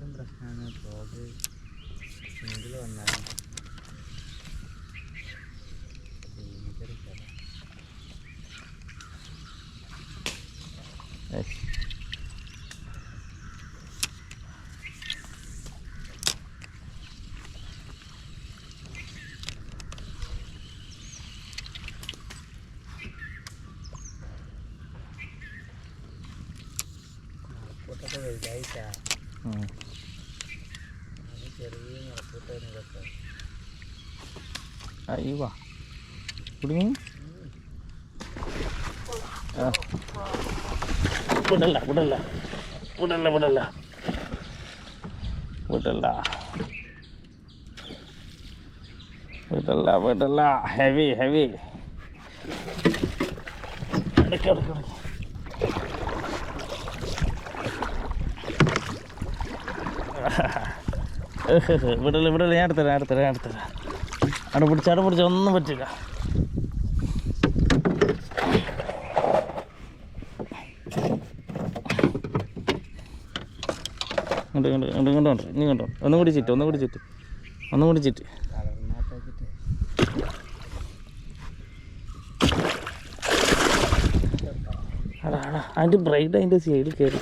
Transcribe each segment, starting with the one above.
എല്ലാവരും പ്രശ്നമാണ് frog single വന്നാലും ഭയങ്കര കഥ. ഏയ്. നടക്കൂട്ടൊക്കെ അയ്യോ കുടുങ്ങി. വിടല്ല വിടല്ല. വിടല്ല വിടല്ല. വിടല്ല. വിടല്ല വിടല്ല. ഹെവി ഹെവി അടയ്ക്ക് വിടല്ല വിടല്ല ഞാൻ എടുത്തരാം ഞാൻ എടുത്തരാം ഞാൻ അവിടെ പിടിച്ച അവിടെ പിടിച്ച ഒന്നും പറ്റില്ല. കൊണ്ട് ഇനി ഇങ്ങോട്ട് ഒന്നും കൂടി ചുറ്റും ഒന്നും കൂടി ചുറ്റും. ഒന്നും കൂടി ചുറ്റ്. അതാണ് അടാ അതിന്റെ ബ്രൈഡ് അതിന്റെ സൈഡിൽ കയറി.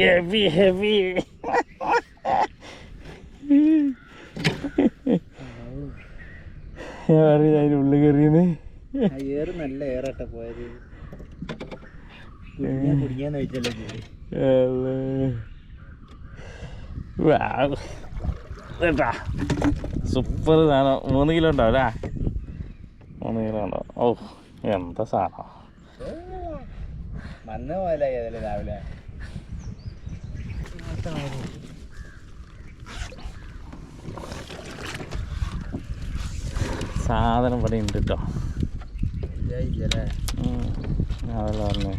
ഹെവി ഹെവി ഞാൻ അറിയാം അതിന്റെ ഉള്ളിൽ കയറിയെന്ന്. ഏറ് നല്ല ഏറട്ടെ പോയത്. കുടുങ്ങിയ കുടുങ്ങിയാന്ന് കേട്ടാ സൂപ്പർ സാധനം. മൂന്ന് കിലോ ഉണ്ടാവും അല്ലേ? മൂന്ന് കിലോ ഉണ്ടാവും ഓ എന്താ സാധനം? മണ്ണ് പോലെ ഏതല്ലേ രാവിലെ സാധനം ഇവിടെ ഉണ്ട് കേട്ടോ അതല്ല പറഞ്ഞേ.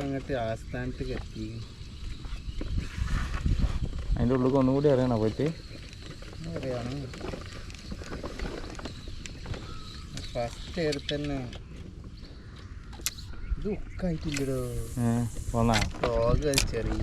അങ്ങോട്ട് ആസ്ഥാനത്തേക്ക് എത്തി അതിന്റെ ഉള്ളിൽ ഒന്നുകൂടി അറിയണോ പോയിട്ട്? എവിടെയാണ് ഫസ്റ്റ് ഏറി തന്നെ ഇത് ഉക്കായിട്ടില്ലടോ ചെറിയ